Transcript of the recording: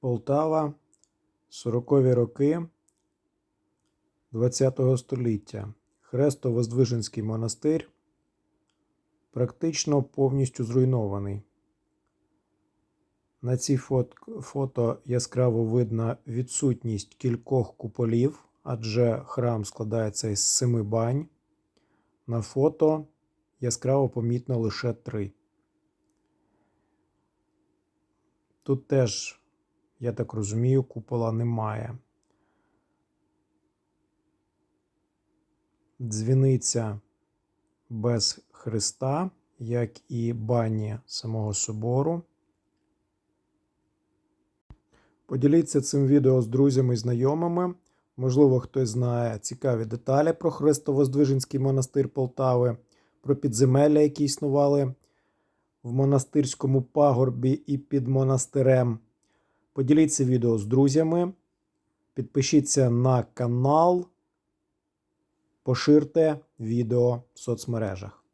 Полтава, 40-ві роки ХХ століття. Хресто-Воздвиженський монастир практично повністю зруйнований. На цій фото яскраво видно відсутність кількох куполів, адже храм складається із семи бань. На фото яскраво помітно лише три. Тут теж, я так розумію, купола немає. Дзвіниця без Христа, як і бані самого собору. Поділіться цим відео з друзями і знайомими. Можливо, хтось знає цікаві деталі про Хрестовоздвиженський монастир Полтави, про підземелля, які існували в монастирському пагорбі і під монастирем. Поділіться відео з друзями, підпишіться на канал, поширте відео в соцмережах.